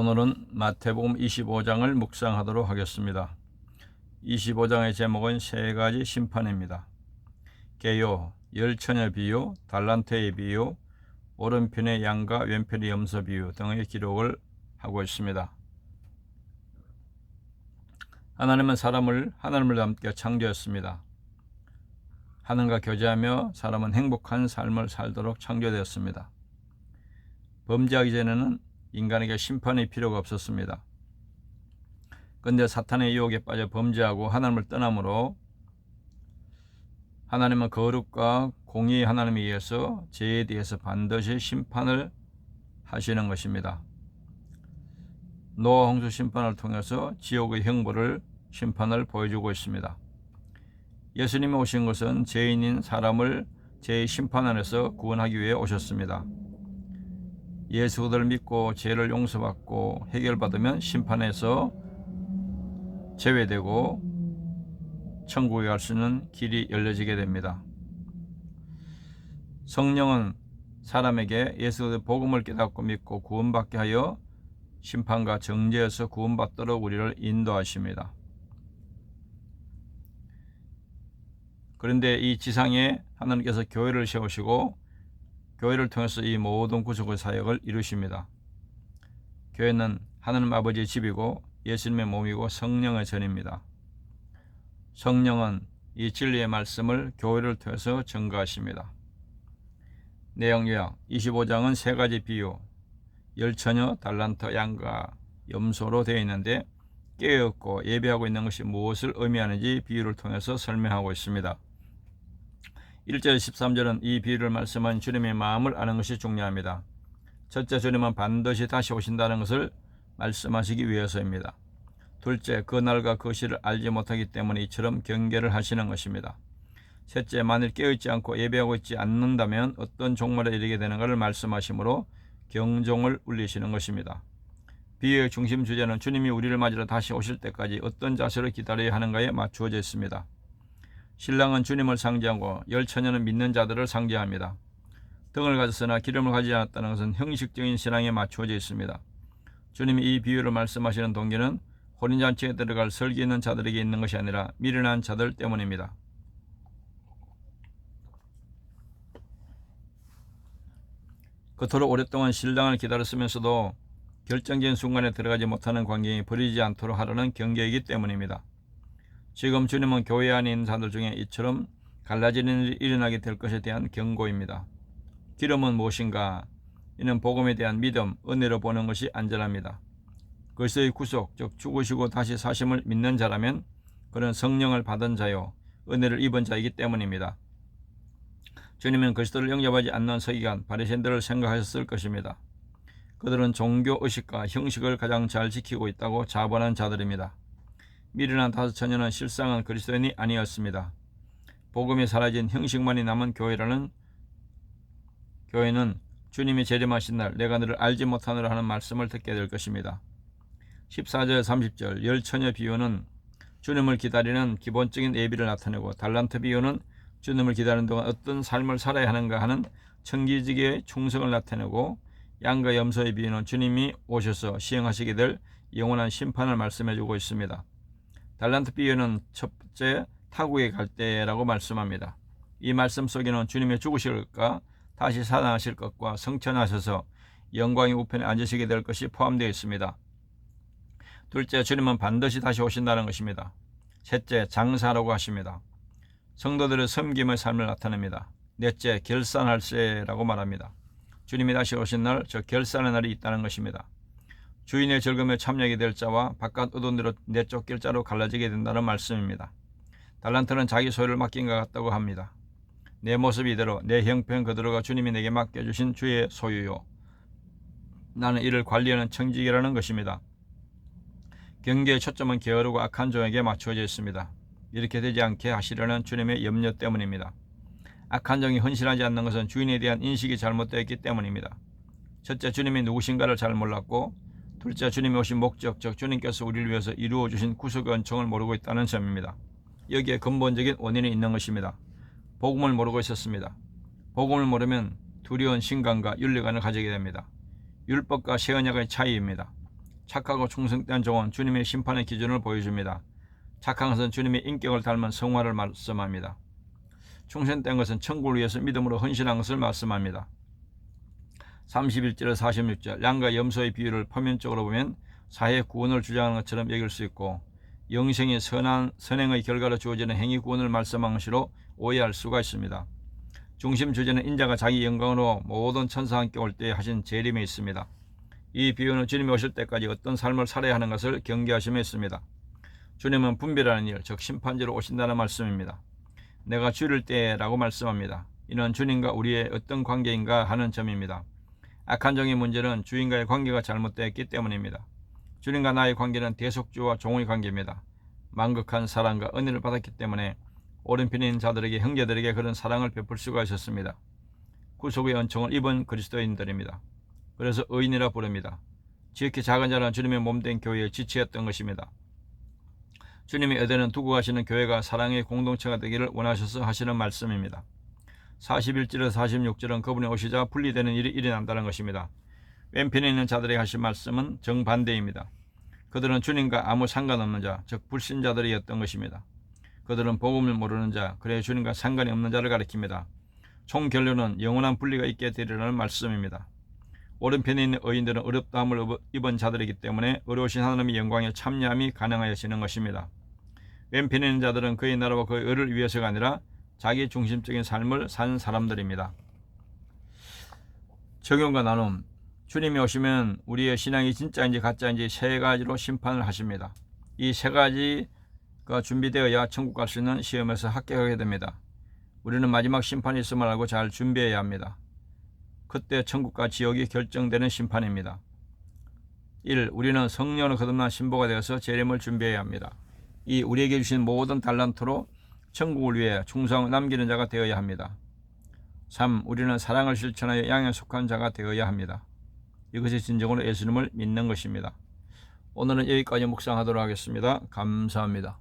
오늘은 마태복음 25장을 묵상하도록 하겠습니다. 25장의 제목은 세 가지 심판입니다. 개요, 열처녀 비유, 달란트의 비유, 오른편의 양과 왼편의 염소 비유 등의 기록을 하고 있습니다. 하나님은 사람을 하나님을 닮게 창조했습니다. 하늘과 교제하며 사람은 행복한 삶을 살도록 창조되었습니다. 범죄하기 전에는 인간에게 심판의 필요가 없었습니다. 그런데 사탄의 유혹에 빠져 범죄하고 하나님을 떠남으로 하나님은 거룩과 공의 하나님에 의해서 죄에 대해서 반드시 심판을 하시는 것입니다. 노아 홍수 심판을 통해서 지옥의 형벌을 심판을 보여주고 있습니다. 예수님이 오신 것은 죄인인 사람을 죄의 심판 안에서 구원하기 위해 오셨습니다. 예수 그들을 믿고 죄를 용서받고 해결받으면 심판에서 제외되고 천국에 갈 수 있는 길이 열려지게 됩니다. 성령은 사람에게 예수 그리스도의 복음을 깨닫고 믿고 구원받게 하여 심판과 정죄에서 구원받도록 우리를 인도하십니다. 그런데 이 지상에 하나님께서 교회를 세우시고 교회를 통해서 이 모든 구속의 사역을 이루십니다. 교회는 하나님 아버지의 집이고 예수님의 몸이고 성령의 전입니다. 성령은 이 진리의 말씀을 교회를 통해서 증거하십니다. 내용 요약 25장은 세 가지 비유 열처녀, 달란트, 양과 염소로 되어 있는데 깨어있고 예배하고 있는 것이 무엇을 의미하는지 비유를 통해서 설명하고 있습니다. 1절 13절은 이 비유를 말씀한 주님의 마음을 아는 것이 중요합니다. 첫째 주님은 반드시 다시 오신다는 것을 말씀하시기 위해서입니다. 둘째 그 날과 그 시를 알지 못하기 때문에 이처럼 경계를 하시는 것입니다. 셋째 만일 깨어있지 않고 예배하고 있지 않는다면 어떤 종말에 이르게 되는가를 말씀하시므로 경종을 울리시는 것입니다. 비유의 중심 주제는 주님이 우리를 맞으러 다시 오실 때까지 어떤 자세로 기다려야 하는가에 맞추어져 있습니다. 신랑은 주님을 상징하고 열 처녀는 믿는 자들을 상징합니다. 등을 가졌으나 기름을 가지지 않았다는 것은 형식적인 신앙에 맞추어져 있습니다. 주님이 이 비유를 말씀하시는 동기는 혼인잔치에 들어갈 설기 있는 자들에게 있는 것이 아니라 미련한 자들 때문입니다. 그토록 오랫동안 신랑을 기다렸으면서도 결정적인 순간에 들어가지 못하는 관계에 버리지 않도록 하려는 경계이기 때문입니다. 지금 주님은 교회 안에 있는 자들 중에 이처럼 갈라지는 일이 일어나게 될 것에 대한 경고입니다. 기름은 무엇인가? 이는 복음에 대한 믿음, 은혜로 보는 것이 안전합니다. 그리스도의 구속, 즉 죽으시고 다시 사심을 믿는 자라면 그는 성령을 받은 자요, 은혜를 입은 자이기 때문입니다. 주님은 그리스도를 영접하지 않는 서기관 바리새인들을 생각하셨을 것입니다. 그들은 종교 의식과 형식을 가장 잘 지키고 있다고 자본한 자들입니다. 미련한 다섯 처녀는 실상은 그리스도인이 아니었습니다. 복음이 사라진 형식만이 남은 교회라는 교회는 주님이 재림하신 날 내가 너를 알지 못하느라 하는 말씀을 듣게 될 것입니다. 14절 30절 열 처녀 비유는 주님을 기다리는 기본적인 예비를 나타내고 달란트 비유는 주님을 기다리는 동안 어떤 삶을 살아야 하는가 하는 청기직의 충성을 나타내고 양과 염소의 비유는 주님이 오셔서 시행하시게 될 영원한 심판을 말씀해 주고 있습니다. 달란트 비유는 첫째 타국에 갈 때라고 말씀합니다. 이 말씀 속에는 주님의 죽으실 것과 다시 살아나실 것과 성천하셔서 영광의 우편에 앉으시게 될 것이 포함되어 있습니다. 둘째, 주님은 반드시 다시 오신다는 것입니다. 셋째, 장사라고 하십니다. 성도들의 섬김의 삶을 나타냅니다. 넷째, 결산할세라고 말합니다. 주님이 다시 오신 날, 저 결산의 날이 있다는 것입니다. 주인의 즐거움에 참여하게 될 자와 바깥 의돈대로 내쫓길 자로 갈라지게 된다는 말씀입니다. 달란트는 자기 소유를 맡긴 것 같다고 합니다. 내 모습 이대로 내 형편 그대로가 주님이 내게 맡겨주신 주의 소유요. 나는 이를 관리하는 청직이라는 것입니다. 경계의 초점은 게으르고 악한 종에게 맞추어져 있습니다. 이렇게 되지 않게 하시려는 주님의 염려 때문입니다. 악한 종이 헌신하지 않는 것은 주인에 대한 인식이 잘못되었기 때문입니다. 첫째, 주님이 누구신가를 잘 몰랐고, 둘째, 주님이 오신 목적, 즉 주님께서 우리를 위해서 이루어 주신 구속의 은총을 모르고 있다는 점입니다. 여기에 근본적인 원인이 있는 것입니다. 복음을 모르고 있었습니다. 복음을 모르면 두려운 신간과 윤리관을 가지게 됩니다. 율법과 세언약의 차이입니다. 착하고 충성된 종은 주님의 심판의 기준을 보여줍니다. 착한 것은 주님의 인격을 닮은 성화를 말씀합니다. 충성된 것은 천국을 위해서 믿음으로 헌신한 것을 말씀합니다. 31절 46절 양과 염소의 비유를 표면적으로 보면 사회 구원을 주장하는 것처럼 여길 수 있고 영생의 선한 선행의 결과로 주어지는 행위 구원을 말씀한 것으로 오해할 수가 있습니다. 중심 주제는 인자가 자기 영광으로 모든 천사와 함께 올 때 하신 재림에 있습니다. 이 비유는 주님이 오실 때까지 어떤 삶을 살아야 하는 것을 경계하심에 있습니다. 주님은 분별하는 일, 즉 심판지로 오신다는 말씀입니다. 내가 줄일 때라고 말씀합니다. 이는 주님과 우리의 어떤 관계인가 하는 점입니다. 악한 종의 문제는 주인과의 관계가 잘못되었기 때문입니다. 주님과 나의 관계는 대속주와 종의 관계입니다. 만극한 사랑과 은혜를 받았기 때문에 오른편에 있는 자들에게 형제들에게 그런 사랑을 베풀 수가 있었습니다. 구속의 은총을 입은 그리스도인들입니다. 그래서 의인이라 부릅니다. 지극히 작은 자는 주님의 몸된 교회의 지체였던 것입니다. 주님의 에덴은 두고 가시는 교회가 사랑의 공동체가 되기를 원하셔서 하시는 말씀입니다. 41절에서 46절은 그분이 오시자 분리되는 일이 일어난다는 것입니다. 왼편에 있는 자들에게 하신 말씀은 정반대입니다. 그들은 주님과 아무 상관없는 자, 즉 불신자들이었던 것입니다. 그들은 복음을 모르는 자, 그래 주님과 상관이 없는 자를 가리킵니다. 총 결론은 영원한 분리가 있게 되리라는 말씀입니다. 오른편에 있는 의인들은 어렵다함을 입은 자들이기 때문에 어려우신 하나님의 영광에 참여함이 가능하여지는 것입니다. 왼편에 있는 자들은 그의 나라와 그의 의를 위해서가 아니라 자기 중심적인 삶을 산 사람들입니다. 적용과 나눔 주님이 오시면 우리의 신앙이 진짜인지 가짜인지 세 가지로 심판을 하십니다. 이 세 가지가 준비되어야 천국 갈 수 있는 시험에서 합격하게 됩니다. 우리는 마지막 심판이 있음을 알고 잘 준비해야 합니다. 그때 천국과 지옥이 결정되는 심판입니다. 1. 우리는 성령을 거듭난 신보가 되어서 재림을 준비해야 합니다. 2. 우리에게 주신 모든 달란트로 천국을 위해 충성을 남기는 자가 되어야 합니다. 3. 우리는 사랑을 실천하여 양에 속한 자가 되어야 합니다. 이것이 진정으로 예수님을 믿는 것입니다. 오늘은 여기까지 묵상하도록 하겠습니다. 감사합니다.